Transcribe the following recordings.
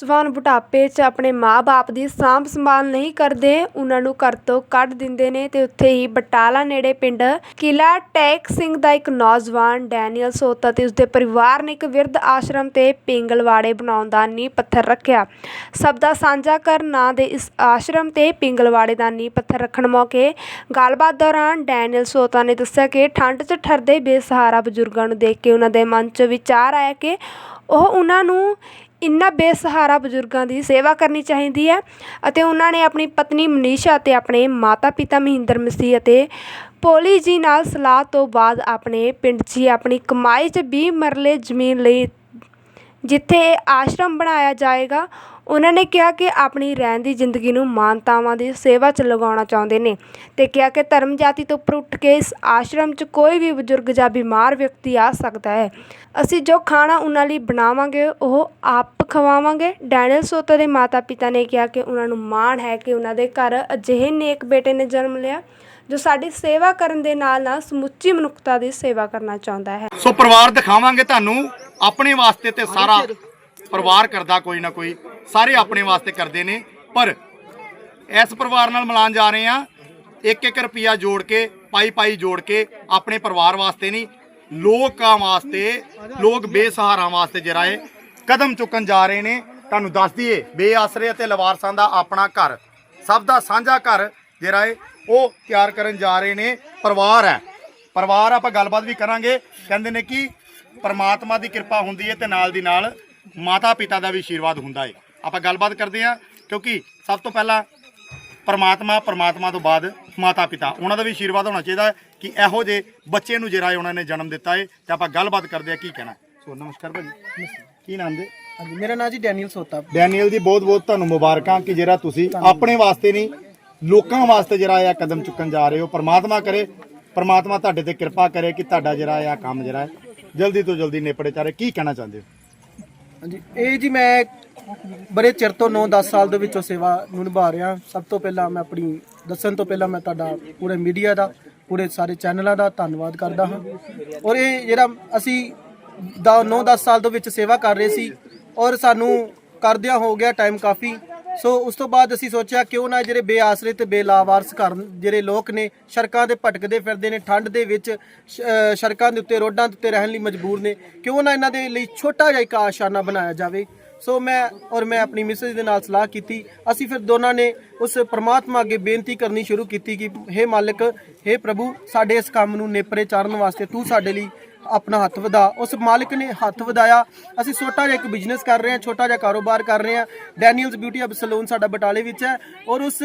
ਨੌਜਵਾਨ ਬੁਢਾਪੇ 'ਚ ਆਪਣੇ ਮਾਂ-ਬਾਪ ਦੀ ਸਾਂਭ ਸੰਭਾਲ ਨਹੀਂ ਕਰਦੇ, ਉਹਨਾਂ ਨੂੰ ਘਰ ਤੋਂ ਕੱਢ ਦਿੰਦੇ ਨੇ ਤੇ ਉੱਥੇ ਹੀ ਬਟਾਲਾ ਨੇੜੇ ਪਿੰਡ ਕਿਲਾ ਟੈਕ ਸਿੰਘ ਦਾ ਇੱਕ ਨੌਜਵਾਨ ਡੈਨੀਅਲ ਸੋਤਾ ਅਤੇ ਉਸਦੇ ਪਰਿਵਾਰ ਨੇ ਇੱਕ ਵਿਰਧ ਆਸ਼ਰਮ ਤੇ ਪਿੰਗਲਵਾੜੇ ਬਣਾਉਣ ਦਾ ਨੀਂਹ ਪੱਥਰ ਰੱਖਿਆ। ਸਭ ਦਾ ਸਾਂਝਾ ਕਰ ਨਾਂ ਦੇ ਇਸ ਆਸ਼ਰਮ ਤੇ ਪਿੰਗਲਵਾੜੇ ਦਾ ਨੀਂਹ ਪੱਥਰ ਰੱਖਣ ਮੌਕੇ ਗੱਲਬਾਤ ਦੌਰਾਨ ਡੈਨੀਅਲ ਸੋਤਾ ਨੇ ਦੱਸਿਆ ਕਿ ਠੰਡ 'ਚ ਠਰਦੇ ਬੇਸਹਾਰਾ ਬਜ਼ੁਰਗਾਂ ਨੂੰ ਦੇਖ ਕੇ ਉਹਨਾਂ ਦੇ ਮਨ 'ਚ ਵਿਚਾਰ ਆਇਆ ਕਿ ਉਹ ਉਹਨਾਂ ਨੂੰ ਇਨ੍ਹਾਂ ਬੇਸਹਾਰਾ ਬਜ਼ੁਰਗਾਂ ਦੀ ਸੇਵਾ ਕਰਨੀ ਚਾਹੀਦੀ ਹੈ ਅਤੇ ਉਹਨਾਂ ਨੇ ਆਪਣੀ ਪਤਨੀ ਮਨੀਸ਼ਾ ਅਤੇ ਆਪਣੇ ਮਾਤਾ-ਪਿਤਾ ਮਹਿੰਦਰ ਮਸੀਹ ਅਤੇ ਭੋਲੀ ਜੀ ਨਾਲ ਸਲਾਹ ਤੋਂ ਬਾਅਦ ਆਪਣੇ ਪਿੰਡ 'ਚ ਹੀ ਆਪਣੀ ਕਮਾਈ 'ਚ ਵੀਹ ਮਰਲੇ ਜ਼ਮੀਨ ਲਈ ਜਿੱਥੇ ਇਹ ਆਸ਼ਰਮ ਬਣਾਇਆ ਜਾਏਗਾ ਉਹਨਾਂ ਨੇ ਕਿਹਾ ਕਿ ਆਪਣੀ ਰਹਿਣ ਦੀ ਜ਼ਿੰਦਗੀ ਨੂੰ ਮਾਨਤਾਵਾਂ ਦੀ ਸੇਵਾ 'ਚ ਲਗਾਉਣਾ ਚਾਹੁੰਦੇ ਨੇ ਅਤੇ ਕਿਹਾ ਕਿ ਧਰਮ ਜਾਤੀ ਤੋਂ ਉੱਪਰ ਉੱਠ ਕੇ ਇਸ ਆਸ਼ਰਮ 'ਚ ਕੋਈ ਵੀ ਬਜ਼ੁਰਗ ਜਾਂ ਬਿਮਾਰ ਵਿਅਕਤੀ ਆ ਸਕਦਾ ਹੈ। ਅਸੀਂ ਜੋ ਖਾਣਾ ਉਹਨਾਂ ਲਈ ਬਣਾਵਾਂਗੇ, ਉਹ ਆਪ ਖਵਾਵਾਂਗੇ। ਡੈਨੀਅਲ ਸੋਤਾ ਦੇ ਮਾਤਾ-ਪਿਤਾ ਨੇ ਕਿਹਾ ਕਿ ਉਹਨਾਂ ਨੂੰ ਮਾਣ ਹੈ ਕਿ ਉਹਨਾਂ ਦੇ ਘਰ ਅਜਿਹੇ ਨੇਕ ਬੇਟੇ ਨੇ ਜਨਮ ਲਿਆ, ਜੋ ਸਾਡੀ ਸੇਵਾ ਕਰਨ ਦੇ ਨਾਲ ਨਾਲ ਸਮੁੱਚੀ ਮਨੁੱਖਤਾ ਦੀ ਸੇਵਾ ਕਰਨਾ ਚਾਹੁੰਦਾ ਹੈ। ਸੋ ਪਰਿਵਾਰ ਦਿਖਾਵਾਂਗੇ ਤੁਹਾਨੂੰ, ਆਪਣੇ ਵਾਸਤੇ ਤੇ ਸਾਰਾ ਪਰਿਵਾਰ ਕਰਦਾ ਕੋਈ ਨਾ ਕੋਈ, ਸਾਰੇ ਆਪਣੇ ਵਾਸਤੇ ਕਰਦੇ ਨੇ, ਪਰ ਇਸ ਪਰਿਵਾਰ ਨਾਲ ਮਿਲਾਨ ਜਾ ਰਹੇ ਆ ਇੱਕ ਇੱਕ ਰੁਪਿਆ ਜੋੜ ਕੇ ਪਾਈ ਪਾਈ ਜੋੜ ਕੇ ਆਪਣੇ ਪਰਿਵਾਰ ਵਾਸਤੇ ਨਹੀਂ, ਲੋਕਾਂ ਵਾਸਤੇ, ਲੋਕ ਬੇਸਹਾਰਾ ਵਾਸਤੇ ਜਿਹੜਾ ਇਹ ਕਦਮ ਚੁੱਕਣ ਜਾ ਰਹੇ ਨੇ। ਤੁਹਾਨੂੰ ਦੱਸ ਦਈਏ, ਬੇਆਸਰੇ ਅਤੇ ਲਵਾਰਸਾਂ ਦਾ ਆਪਣਾ ਘਰ, ਸਭ ਦਾ ਸਾਂਝਾ ਘਰ ਜਿਹੜਾ ਇਹ, ਉਹ ਤਿਆਰ ਕਰਨ ਜਾ ਰਹੇ ਨੇ। ਪਰਿਵਾਰ ਹੈ। ਪਰਿਵਾਰ ਆਪਾਂ ਗੱਲਬਾਤ ਵੀ ਕਰਾਂਗੇ। ਕਹਿੰਦੇ ਨੇ ਕਿ ਪਰਮਾਤਮਾ ਦੀ ਕਿਰਪਾ ਹੁੰਦੀ ਹੈ ਤੇ ਨਾਲ ਦੀ ਨਾਲ ਮਾਤਾ ਪਿਤਾ ਦਾ ਵੀ ਆਸ਼ੀਰਵਾਦ ਹੁੰਦਾ ਹੈ ਆਪਾਂ ਗੱਲਬਾਤ ਕਰਦੇ ਹਾਂ ਕਿਉਂਕਿ ਸਭ ਤੋਂ ਪਹਿਲਾਂ ਪਰਮਾਤਮਾ ਪਰਮਾਤਮਾ ਤੋਂ ਬਾਅਦ ਮਾਤਾ ਪਿਤਾ ਉਹਨਾਂ ਦਾ ਵੀ ਆਸ਼ੀਰਵਾਦ ਹੋਣਾ ਚਾਹੀਦਾ ਕਿ ਇਹੋ ਜਿਹੇ ਬੱਚੇ ਨੂੰ ਜਿਹੜਾ ਉਹਨਾਂ ਨੇ ਜਨਮ ਦਿੱਤਾ ਹੈ ਤੇ ਆਪਾਂ ਗੱਲਬਾਤ ਕਰਦੇ ਹਾਂ ਕੀ ਕਹਿਣਾ। ਸੋ ਨਮਸਕਾਰ ਭਾਜੀ। ਕੀ ਨਾਮ ਦੇ ਹਾਂਜੀ ਮੇਰਾ ਨਾਮ ਜੀ ਡੈਨੀਅਲ ਸੋਤਾ। ਡੈਨੀਅਲ ਜੀ ਬਹੁਤ ਬਹੁਤ ਤੁਹਾਨੂੰ ਮੁਬਾਰਕਾਂ ਕਿ ਜਿਹੜਾ ਤੁਸੀਂ ਆਪਣੇ ਵਾਸਤੇ ਨਹੀਂ ਲੋਕਾਂ ਵਾਸਤੇ ਜਿਹੜਾ ਇਹ ਕਦਮ ਚੁੱਕਣ ਜਾ ਰਹੇ ਹੋ। ਪਰਮਾਤਮਾ ਕਰੇ ਪਰਮਾਤਮਾ ਤੁਹਾਡੇ ਤੇ ਕਿਰਪਾ ਕਰੇ ਕਿ ਤੁਹਾਡਾ ਜਿਹੜਾ ਇਹ ਕੰਮ ਜਿਹੜਾ ਹੈ ਜਲਦੀ ਤੋਂ ਜਲਦੀ ਨਿਪੜੇ ਚਾਰੇ। ਕੀ ਕਹਿਣਾ ਚਾਹੁੰਦੇ ਹੋ? ਹਾਂਜੀ। ਇਹ ਜੀ ਮੈਂ ਬੜੇ ਚਿਰ ਤੋਂ 9-10 ਸਾਲ ਦੇ ਵਿੱਚੋਂ ਸੇਵਾ ਨੂੰ ਨਿਭਾ ਰਿਹਾ। ਸਭ ਤੋਂ ਪਹਿਲਾਂ ਮੈਂ ਆਪਣੀ, ਦੱਸਣ ਤੋਂ ਪਹਿਲਾਂ ਮੈਂ ਤੁਹਾਡਾ ਪੂਰੇ ਮੀਡੀਆ ਦਾ, ਪੂਰੇ ਸਾਰੇ ਚੈਨਲਾਂ ਦਾ ਧੰਨਵਾਦ ਕਰਦਾ ਹਾਂ। ਔਰ ਇਹ ਜਿਹੜਾ ਅਸੀਂ ਦਾ 9-10 ਸਾਲ ਦੇ ਵਿੱਚ ਸੇਵਾ ਕਰ ਰਹੇ ਸੀ ਔਰ ਸਾਨੂੰ ਕਰਦਿਆਂ ਹੋ ਗਿਆ ਟਾਈਮ ਕਾਫੀ। ਸੋ ਉਸ ਤੋਂ ਬਾਅਦ ਅਸੀਂ ਸੋਚਿਆ ਕਿਉਂ ਨਾ ਜਿਹੜੇ ਬੇਆਸਰੇ ਤੇ ਬੇਲਾਵਾਰਸ ਘਰ ਜਿਹੜੇ ਲੋਕ ਨੇ, ਸੜਕਾਂ ਤੇ ਭਟਕਦੇ ਫਿਰਦੇ ਨੇ, ਠੰਡ ਦੇ ਵਿੱਚ, ਸ਼- ਸੜਕਾਂ ਦੇ ਉੱਤੇ, ਰੋਡਾਂ ਦੇ ਉੱਤੇ ਰਹਿਣ ਲਈ ਮਜਬੂਰ ਨੇ। ਕਿਉਂ ਨਾ ਇਹਨਾਂ ਦੇ ਲਈ ਛੋਟਾ ਜਿਹਾ ਇੱਕ ਆਸ਼ਾਨਾ ਬਣਾਇਆ ਜਾਵੇ। ਸੋ ਮੈਂ ਔਰ ਮੈਂ ਆਪਣੀ ਮਿਸਜ਼ ਦੇ ਨਾਲ ਸਲਾਹ ਕੀਤੀ। ਅਸੀਂ ਫਿਰ ਦੋਨਾਂ ਨੇ ਉਸ ਪ੍ਰਮਾਤਮਾ ਅੱਗੇ ਬੇਨਤੀ ਕਰਨੀ ਸ਼ੁਰੂ ਕੀਤੀ ਕਿ हे ਮਾਲਕ हे ਪ੍ਰਭੂ, ਸਾਡੇ ਇਸ ਕੰਮ ਨੂੰ ਨੇਪਰੇ ਚਾੜਨ ਵਾਸਤੇ ਤੂੰ ਸਾਡੇ ਲਈ ਆਪਣਾ ਹੱਥ ਵਧਾ। ਉਸ ਮਾਲਕ ਨੇ ਹੱਥ ਵਧਾਇਆ। ਅਸੀਂ ਛੋਟਾ ਜਿਹਾ ਇੱਕ ਬਿਜ਼ਨਸ ਕਰ ਰਹੇ ਹਾਂ, ਛੋਟਾ ਜਿਹਾ ਕਾਰੋਬਾਰ ਕਰ ਰਹੇ ਹਾਂ। ਡੈਨੀਅਲਸ ਬਿਊਟੀ ਹਬ ਸਲੂਨ ਸਾਡਾ ਬਟਾਲੇ ਵਿੱਚ ਹੈ ਔਰ ਉਸ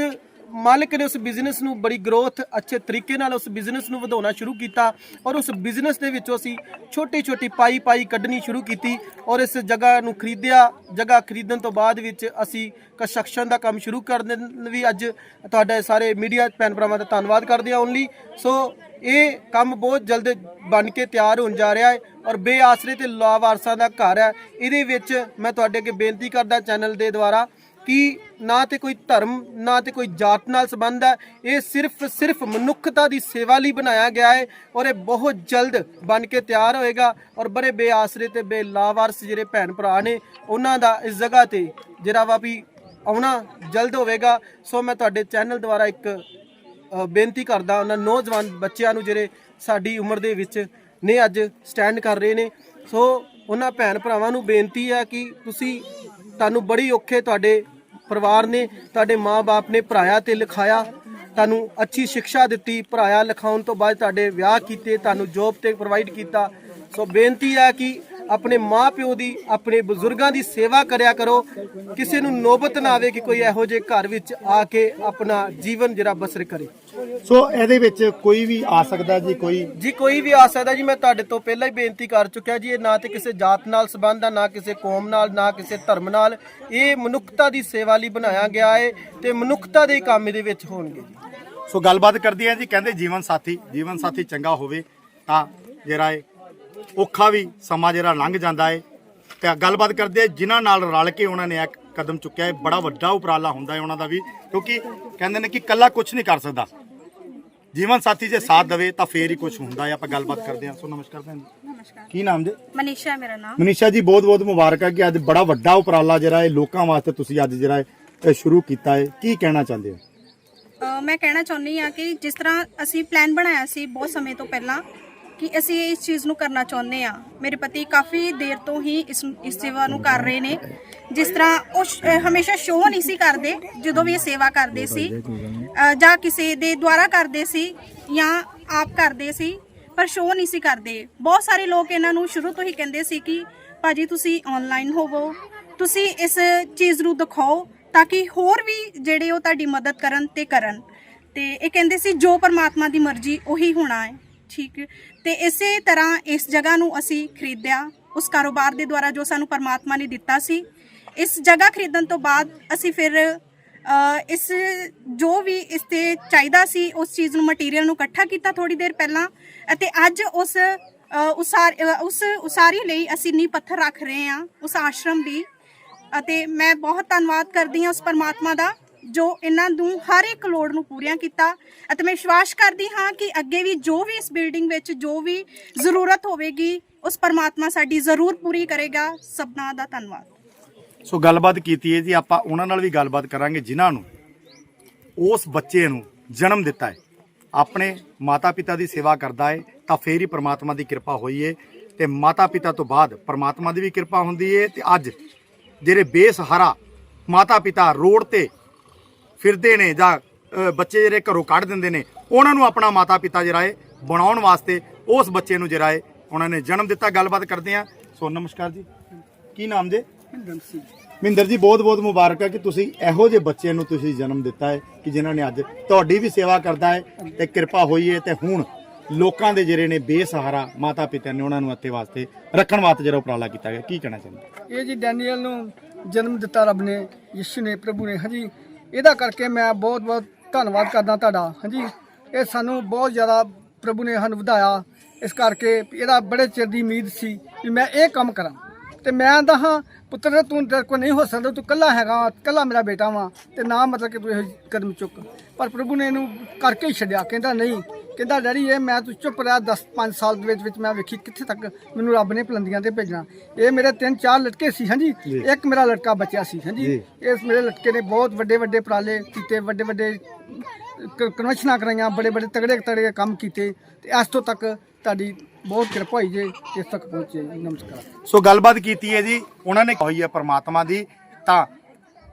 ਮਾਲਕ ਨੇ ਉਸ ਬਿਜ਼ਨਸ ਨੂੰ ਬੜੀ ਗਰੋਥ ਅੱਛੇ ਤਰੀਕੇ ਨਾਲ ਉਸ ਬਿਜ਼ਨਸ ਨੂੰ ਵਧਾਉਣਾ ਸ਼ੁਰੂ ਕੀਤਾ ਔਰ ਉਸ ਬਿਜ਼ਨਸ ਦੇ ਵਿੱਚੋਂ ਅਸੀਂ ਛੋਟੀ ਛੋਟੀ ਪਾਈ ਪਾਈ ਕੱਢਣੀ ਸ਼ੁਰੂ ਕੀਤੀ ਔਰ ਇਸ ਜਗ੍ਹਾ ਨੂੰ ਖਰੀਦਿਆ। ਜਗ੍ਹਾ ਖਰੀਦਣ ਤੋਂ ਬਾਅਦ ਵਿੱਚ ਅਸੀਂ ਕੰਸਟਰਕਸ਼ਨ ਦਾ ਕੰਮ ਸ਼ੁਰੂ ਕਰਨ ਵੀ ਅੱਜ ਤੁਹਾਡੇ ਸਾਰੇ ਮੀਡੀਆ ਭੈਣ ਭਰਾਵਾਂ ਦਾ ਧੰਨਵਾਦ ਕਰਦੇ ਹਾਂ ਓਨਲੀ ਸੋ ਇਹ ਕੰਮ ਬਹੁਤ ਜਲਦ ਬਣ ਕੇ ਤਿਆਰ ਹੋਣ ਜਾ ਰਿਹਾ ਹੈ ਔਰ ਬੇਆਸਰੇ ਤੇ ਲਾਵਾਰਸਾਂ ਦਾ ਘਰ ਹੈ। ਇਹਦੇ ਵਿੱਚ ਮੈਂ ਤੁਹਾਡੇ ਅੱਗੇ ਬੇਨਤੀ ਕਰਦਾ ਚੈਨਲ ਦੇ ਦੁਆਰਾ ਕਿ ਨਾ ਤੇ ਕੋਈ ਧਰਮ, ਨਾ ਤੇ ਕੋਈ ਜਾਤ ਨਾਲ ਸੰਬੰਧ ਹੈ। ਇਹ ਸਿਰਫ ਸਿਰਫ ਮਨੁੱਖਤਾ ਦੀ ਸੇਵਾ ਲਈ ਬਣਾਇਆ ਗਿਆ ਹੈ ਔਰ ਇਹ ਬਹੁਤ ਜਲਦ ਬਣ ਕੇ ਤਿਆਰ ਹੋਏਗਾ ਔਰ ਬੜੇ ਬੇਆਸਰੇ ਤੇ ਬੇਲਾਵਾਰਸ ਜਿਹੜੇ ਭੈਣ ਭਰਾ ਨੇ, ਉਹਨਾਂ ਦਾ ਇਸ ਜਗ੍ਹਾ ਤੇ ਜਿਹੜਾ ਵਾ ਵੀ ਆਉਣਾ ਜਲਦ ਹੋਵੇਗਾ। ਸੋ ਮੈਂ ਤੁਹਾਡੇ ਚੈਨਲ ਦੁਆਰਾ ਇੱਕ ਬੇਨਤੀ ਕਰਦਾ ਉਹਨਾਂ ਨੌਜਵਾਨ ਬੱਚਿਆਂ ਨੂੰ ਜਿਹੜੇ ਸਾਡੀ ਉਮਰ ਦੇ ਵਿੱਚ ਨੇ ਅੱਜ ਸਟੈਂਡ ਕਰ ਰਹੇ ਨੇ। ਸੋ ਉਹਨਾਂ ਭੈਣ ਭਰਾਵਾਂ ਨੂੰ ਬੇਨਤੀ ਹੈ ਕਿ ਤੁਸੀਂ ਤੁਹਾਨੂੰ ਬੜੀ ਔਖੇ ਤੁਹਾਡੇ ਪਰਿਵਾਰ ਨੇ, ਤੁਹਾਡੇ ਮਾਪੇ ਨੇ ਪੜਾਇਆ ਤੇ ਲਿਖਾਇਆ, ਤੁਹਾਨੂੰ ਅੱਛੀ ਸਿੱਖਿਆ ਦਿੱਤੀ ਪੜਾਇਆ ਲਿਖਾਉਣ ਤੋਂ ਬਾਅਦ ਤੁਹਾਡੇ ਵਿਆਹ ਕੀਤੇ, ਤੁਹਾਨੂੰ ਜੋਬ ਤੇ ਪ੍ਰੋਵਾਈਡ ਕੀਤਾ। ਸੋ ਬੇਨਤੀ ਹੈ ਕਿ ਆਪਣੇ ਮਾਪਿਓ ਦੀ ਆਪਣੇ ਬਜ਼ੁਰਗਾਂ ਦੀ ਸੇਵਾ ਕਰਿਆ ਕਰੋ। ਕਿਸੇ ਨੂੰ ਨੋਬਤ ਨਾ ਆਵੇ ਕਿ ਕੋਈ ਇਹੋ ਜਿਹੇ ਘਰ ਵਿੱਚ ਆ ਕੇ ਆਪਣਾ ਜੀਵਨ ਜਿਹੜਾ ਬਸਰ ਕਰੇ। ਸੋ ਇਹਦੇ ਵਿੱਚ ਕੋਈ ਵੀ ਆ ਸਕਦਾ ਜੀ ਕੋਈ? ਜੀ ਕੋਈ ਵੀ ਆ ਸਕਦਾ ਜੀ ਮੈਂ ਤੁਹਾਡੇ ਤੋਂ ਪਹਿਲਾਂ ਹੀ ਬੇਨਤੀ ਕਰ ਚੁੱਕਿਆ ਜੀ ਇਹ ਨਾ ਤੇ ਕਿਸੇ ਜਾਤ ਨਾਲ ਸੰਬੰਧ ਆ ਨਾ ਕਿਸੇ ਕੌਮ ਨਾਲ ਨਾ ਕਿਸੇ ਧਰਮ ਨਾਲ। ਇਹ ਮਨੁੱਖਤਾ ਦੀ ਸੇਵਾ ਲਈ ਬਣਾਇਆ ਗਿਆ ਹੈ ਤੇ ਮਨੁੱਖਤਾ ਦੇ ਕੰਮ ਇਹਦੇ ਵਿੱਚ ਹੋਣਗੇ ਜੀ। ਸੋ ਗੱਲਬਾਤ ਕਰਦੀ ਹੈ ਜੀ ਕਹਿੰਦੇ ਜੀਵਨ ਸਾਥੀ ਜੀਵਨ ਸਾਥੀ ਚੰਗਾ ਹੋਵੇ ਤਾਂ ਜਿਹੜਾ ਹੈ ਔਖਾ ਵੀ ਸਮਾਂ ਜਿਹੜਾ ਲੰਘ ਜਾਂਦਾ ਹੈ ਤੇ ਗੱਲਬਾਤ ਕਰਦੇ ਜਿਨ੍ਹਾਂ ਨਾਲ ਰਲ ਕੇ ਉਹਨਾਂ ਨੇ ਇੱਕ ਕਦਮ ਚੁੱਕਿਆ ਹੈ ਬੜਾ ਵੱਡਾ ਉਪਰਾਲਾ ਹੁੰਦਾ ਹੈ ਉਹਨਾਂ ਦਾ ਵੀ ਕਿਉਂਕਿ ਕਹਿੰਦੇ ਨੇ ਕਿ ਇਕੱਲਾ ਕੁਝ ਨਹੀਂ ਕਰ ਸਕਦਾ। ਜੀਵਨ ਸਾਥੀ ਜੇ ਸਾਥ ਦੇਵੇ ਤਾਂ ਫੇਰ ਹੀ ਕੁਝ ਹੁੰਦਾ ਹੈ ਆਪਾਂ ਗੱਲਬਾਤ ਕਰਦੇ ਹਾਂ ਸੋ ਨਮਸਕਾਰ ਭੈਣ ਜੀ। ਨਮਸਕਾਰ। ਕੀ ਨਾਮ ਜੀ? ਮਨੀਸ਼ਾ ਹੈ ਮੇਰਾ ਨਾਮ। ਮਨੀਸ਼ਾ ਜੀ ਬਹੁਤ ਬਹੁਤ ਮੁਬਾਰਕਾਂ ਕਿ ਅੱਜ ਬੜਾ ਵੱਡਾ ਉਪਰਾਲਾ ਜਿਹੜਾ ਇਹ ਲੋਕਾਂ ਵਾਸਤੇ ਤੁਸੀਂ ਅੱਜ ਜਿਹੜਾ ਇਹ ਸ਼ੁਰੂ ਕੀਤਾ ਹੈ ਕੀ ਕਹਿਣਾ ਚਾਹੁੰਦੇ ਹੋ? ਮੈਂ ਕਹਿਣਾ ਚਾਹੁੰਦੀ ਆ ਕਿ ਜਿਸ ਤਰ੍ਹਾਂ ਅਸੀਂ ਪਲਾਨ ਬਣਾਇਆ ਸੀ ਬਹੁਤ ਸਮੇਂ ਤੋਂ ਪਹਿਲਾਂ ਕਿ ਅਸੀਂ ਇਸ ਚੀਜ਼ ਨੂੰ ਕਰਨਾ ਚਾਹੁੰਦੇ ਆ ਮੇਰੇ ਪਤੀ ਕਾਫੀ ਦੇਰ ਤੋਂ ਹੀ ਇਸ ਇਸ ਸੇਵਾ ਨੂੰ ਕਰ ਰਹੇ ਨੇ। ਜਿਸ ਤਰ੍ਹਾਂ ਉਹ ਸ਼- ਅਹ ਹਮੇਸ਼ਾ ਸ਼ੋਅ ਨਹੀਂ ਸੀ ਕਰਦੇ, ਜਦੋਂ ਵੀ ਇਹ ਸੇਵਾ ਕਰਦੇ ਸੀ। ਅਹ ਜਾਂ ਕਿਸੇ ਦੇ ਦੁਆਰਾ ਕਰਦੇ ਸੀ ਜਾਂ ਆਪ ਕਰਦੇ ਸੀ, ਪਰ ਸ਼ੋਅ ਨਹੀਂ ਸੀ ਕਰਦੇ। ਬਹੁਤ ਸਾਰੇ ਲੋਕ ਇਹਨਾਂ ਨੂੰ ਸ਼ੁਰੂ ਤੋਂ ਹੀ ਕਹਿੰਦੇ ਸੀ ਕਿ, ਭਾਜੀ, ਤੁਸੀਂ ਆਨਲਾਈਨ ਹੋਵੋ। ਤੁਸੀਂ ਇਸ ਚੀਜ਼ ਨੂੰ ਦਿਖਾਓ ਤਾਂ ਕਿ ਹੋਰ ਵੀ ਜਿਹੜੇ ਉਹ ਤੁਹਾਡੀ ਮਦਦ ਕਰਨ ਤੇ ਕਰਨ। ਤੇ ਇਹ ਕਹਿੰਦੇ ਸੀ, ਜੋ ਪਰਮਾਤਮਾ ਦੀ ਮਰਜ਼ੀ, ਉਹੀ ਹੋਣਾ ਹੈ। ਠੀਕ ਹੈ। ਤੇ ਇਸੇ ਤਰ੍ਹਾਂ ਇਸ ਜਗ੍ਹਾ ਨੂੰ ਅਸੀਂ ਖਰੀਦਿਆ। ਉਸ ਕਾਰੋਬਾਰ ਦੇ ਦੁਆਰਾ ਜੋ ਸਾਨੂੰ ਪਰਮਾਤਮਾ ਨੇ ਦਿੱਤਾ ਸੀ। ਇਸ ਜਗ੍ਹਾ ਖਰੀਦਣ ਤੋਂ ਬਾਅਦ ਅਸੀਂ ਫਿਰ ਇਸ ਜੋ ਵੀ ਇਸ ਤੇ ਚਾਹੀਦਾ ਸੀ, ਉਸ ਚੀਜ਼ ਨੂੰ ਮਟੀਰੀਅਲ ਨੂੰ ਇਕੱਠਾ ਕੀਤਾ ਥੋੜੀ ਦੇਰ ਪਹਿਲਾਂ। ਅਤੇ ਅੱਜ ਉਸ ਉਸਾਰ ਉਸ ਉਸਾਰੀ ਲਈ ਅਸੀਂ ਨੀਂਹ ਪੱਥਰ ਰੱਖ ਰਹੇ ਹਾਂ, ਉਸ ਆਸ਼ਰਮ ਦੀ। ਅਤੇ ਮੈਂ ਬਹੁਤ ਧੰਨਵਾਦ ਕਰਦੀ ਹਾਂ ਉਸ ਪਰਮਾਤਮਾ ਦਾ। ਜੋ ਇਹਨਾਂ ਨੂੰ ਹਰ ਇੱਕ ਲੋੜ ਨੂੰ ਪੂਰੀਆਂ ਕੀਤਾ ਅਤੇ ਮੈਂ ਵਿਸ਼ਵਾਸ ਕਰਦੀ ਹਾਂ ਕਿ ਅੱਗੇ ਵੀ ਜੋ ਵੀ ਇਸ ਬਿਲਡਿੰਗ ਵਿੱਚ ਜੋ ਵੀ ਜ਼ਰੂਰਤ ਹੋਵੇਗੀ, ਉਸ ਪਰਮਾਤਮਾ ਸਾਡੀ ਜ਼ਰੂਰ ਪੂਰੀ ਕਰੇਗਾ। ਸਭਨਾਂ ਦਾ ਧੰਨਵਾਦ। ਸੋ ਗੱਲਬਾਤ ਕੀਤੀ ਹੈ ਜੀ, ਆਪਾਂ ਉਹਨਾਂ ਨਾਲ ਵੀ ਗੱਲਬਾਤ ਕਰਾਂਗੇ ਜਿਨ੍ਹਾਂ ਨੂੰ ਉਸ ਬੱਚੇ ਨੂੰ ਜਨਮ ਦਿੱਤਾ ਹੈ। ਆਪਣੇ ਮਾਤਾ-ਪਿਤਾ ਦੀ ਸੇਵਾ ਕਰਦਾ ਹੈ, ਤਾਂ ਫੇਰ ਹੀ ਪ੍ਰਮਾਤਮਾ ਦੀ ਕਿਰਪਾ ਹੋਈ ਹੈ ਤੇ ਮਾਤਾ-ਪਿਤਾ ਤੋਂ ਬਾਅਦ ਪ੍ਰਮਾਤਮਾ ਦੀ ਵੀ ਕਿਰਪਾ ਹੁੰਦੀ ਹੈ ਤੇ ਅੱਜ ਜਿਹੜੇ ਬੇਸਹਾਰਾ ਮਾਤਾ-ਪਿਤਾ ਰੋਡ ਤੇ ਫਿਰਦੇ ਨੇ ਜਾਂ ਬੱਚੇ ਜਿਹੜੇ ਘਰੋਂ ਕੱਢ ਦਿੰਦੇ ਨੇ ਉਹਨਾਂ ਨੂੰ ਆਪਣਾ ਮਾਤਾ-ਪਿਤਾ ਜਿਹੜਾ ਹੈ ਬਣਾਉਣ ਵਾਸਤੇ ਉਸ ਬੱਚੇ ਨੂੰ ਜਿਹੜਾ ਹੈ ਉਹਨਾਂ ਨੇ ਜਨਮ ਦਿੱਤਾ। ਗੱਲਬਾਤ ਕਰਦੇ ਆ ਸੋ ਨਮਸਕਾਰ ਜੀ। ਕੀ ਨਾਮ ਜੇ? ਮਹਿੰਦਰ ਜੀ ਬਹੁਤ ਬਹੁਤ ਮੁਬਾਰਕ ਹੈ ਕਿ ਤੁਸੀਂ ਇਹੋ ਜਿਹੇ ਬੱਚੇ ਨੂੰ ਤੁਸੀਂ ਜਨਮ ਦਿੱਤਾ ਹੈ ਕਿ ਜਿਨ੍ਹਾਂ ਨੇ ਅੱਜ ਤੁਹਾਡੀ ਵੀ ਸੇਵਾ ਕਰਦਾ ਹੈ ਤੇ ਕਿਰਪਾ ਹੋਈ ਹੈ ਤੇ ਹੁਣ ਲੋਕਾਂ ਦੇ ਜਿਹੜੇ ਨੇ ਬੇਸਹਾਰਾ ਮਾਤਾ ਪਿਤਾ ਨੇ ਉਹਨਾਂ ਨੂੰ ਇੱਥੇ ਵਾਸਤੇ ਰੱਖਣ ਵਾਸਤੇ ਜਿਹੜਾ ਉਪਰਾਲਾ ਕੀਤਾ ਗਿਆ। ਕੀ ਕਹਿਣਾ ਚਾਹੁੰਦੇ? ਇਹ ਜੀ ਡੈਨੀਅਲ ਨੂੰ ਜਨਮ ਦਿੱਤਾ ਰੱਬ ਨੇ ਯਿਸੂ ਨੇ ਪ੍ਰਭੂ ਨੇ। ਹਾਂਜੀ ਇਹਦਾ ਕਰਕੇ ਮੈਂ ਬਹੁਤ ਬਹੁਤ ਧੰਨਵਾਦ ਕਰਦਾ ਤੁਹਾਡਾ, ਹਾਂਜੀ। ਇਹ ਸਾਨੂੰ ਬਹੁਤ ਜ਼ਿਆਦਾ ਪ੍ਰਭੂ ਨੇ ਸਾਨੂੰ ਵਧਾਇਆ। ਇਸ ਕਰਕੇ ਇਹਦਾ ਬੜੇ ਚਿਰ ਦੀ ਉਮੀਦ ਸੀ ਵੀ ਮੈਂ ਇਹ ਕੰਮ ਕਰਾਂ। ਤੇ ਮੈਂ ਆਂਦਾ ਹਾਂ, ਪੁੱਤਰ, ਤੂੰ ਤੇਰੇ ਕੋਲ ਨਹੀਂ ਹੋ ਸਕਦਾ, ਤੂੰ ਕੱਲਾ ਹੈਗਾ ਕੱਲਾ ਮੇਰਾ ਬੇਟਾ ਵਾਂ। ਤੇ ਨਾ ਮਤਲਬ ਕਿ ਤੂੰ ਇਹ ਕਦਮ ਚੁੱਕ। ਪਰ ਪ੍ਰਭੂ ਨੇ ਇਹਨੂੰ ਕਰਕੇ ਹੀ ਛੱਡਿਆ, ਕਹਿੰਦਾ ਨਹੀਂ ਕਹਿੰਦਾ ਡੈਡੀ ਇਹ ਮੈਂ ਤੂੰ ਚੁੱਪ ਰਿਹਾ 10 5 ਸਾਲ ਦੇ ਵਿੱਚ ਵਿੱਚ ਮੈਂ ਵੇਖੀ ਕਿੱਥੇ ਤੱਕ ਮੈਨੂੰ ਰੱਬ ਨੇ ਬੁਲੰਦੀਆਂ ਤੇ ਭੇਜਣਾ। ਇਹ ਮੇਰੇ ਤਿੰਨ ਚਾਰ ਲਟਕੇ ਸੀ ਹਾਂਜੀ। ਇੱਕ ਮੇਰਾ ਲੜਕਾ ਬਚਿਆ ਸੀ ਹਾਂਜੀ। ਇਸ ਮੇਰੇ ਲਟਕੇ ਨੇ ਬਹੁਤ ਵੱਡੇ ਵੱਡੇ ਉਪਰਾਲੇ ਕੀਤੇ ਵੱਡੇ ਵੱਡੇ ਕਨਵੈਨਸ਼ਨਾਂ ਕਰਾਈਆਂ ਬੜੇ ਬੜੇ ਤਗੜੇ ਤਗੜੇ ਕੰਮ ਕੀਤੇ। ਤੇ ਅੱਜ ਤੋਂ ਤੱਕ ਤੁਹਾਡੀ ਬਹੁਤ ਕਿਰਪਾ ਹੋਈ ਜੇ ਇਸ ਤੱਕ ਪਹੁੰਚੇ। ਜੀ। ਨਮਸਕਾਰ। ਸੋ ਗੱਲਬਾਤ ਕੀਤੀ ਹੈ ਜੀ। ਉਹਨਾਂ ਨੇ ਹੋਈ ਹੈ ਪ੍ਰਮਾਤਮਾ ਦੀ। ਤਾਂ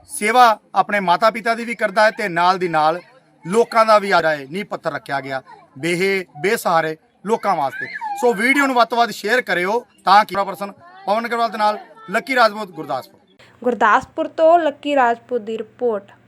ਸੇਵਾ ਆਪਣੇ ਮਾਤਾ ਪਿਤਾ ਦੀ ਵੀ ਕਰਦਾ ਹੈ ਤੇ ਨਾਲ ਦੀ ਨਾਲ ਲੋਕਾਂ ਦਾ ਵੀ ਆ ਜਾਏ ਹੈ ਨੀਂਹ ਪੱਥਰ ਰੱਖਿਆ ਗਿਆ। ਬੇਹੇ, ਬੇਸਹਾਰੇ ਲੋਕਾਂ ਵਾਸਤੇ। ਸੋ ਵੀਡੀਓ ਨੂੰ ਵੱਧ ਤੋਂ ਵੱਧ ਸ਼ੇਅਰ ਕਰਿਓ ਤਾਂ ਕਿ ਪਰਸਨ ਪਵਨ ਅਗਰਵਾਲ ਦੇ ਨਾਲ ਲੱਕੀ ਰਾਜਪੂਤ ਗੁਰਦਾਸਪੁਰ। ਗੁਰਦਾਸਪੁਰ ਤੋਂ ਲੱਕੀ ਰਾਜਪੂਤ ਦੀ ਰਿਪੋਰਟ।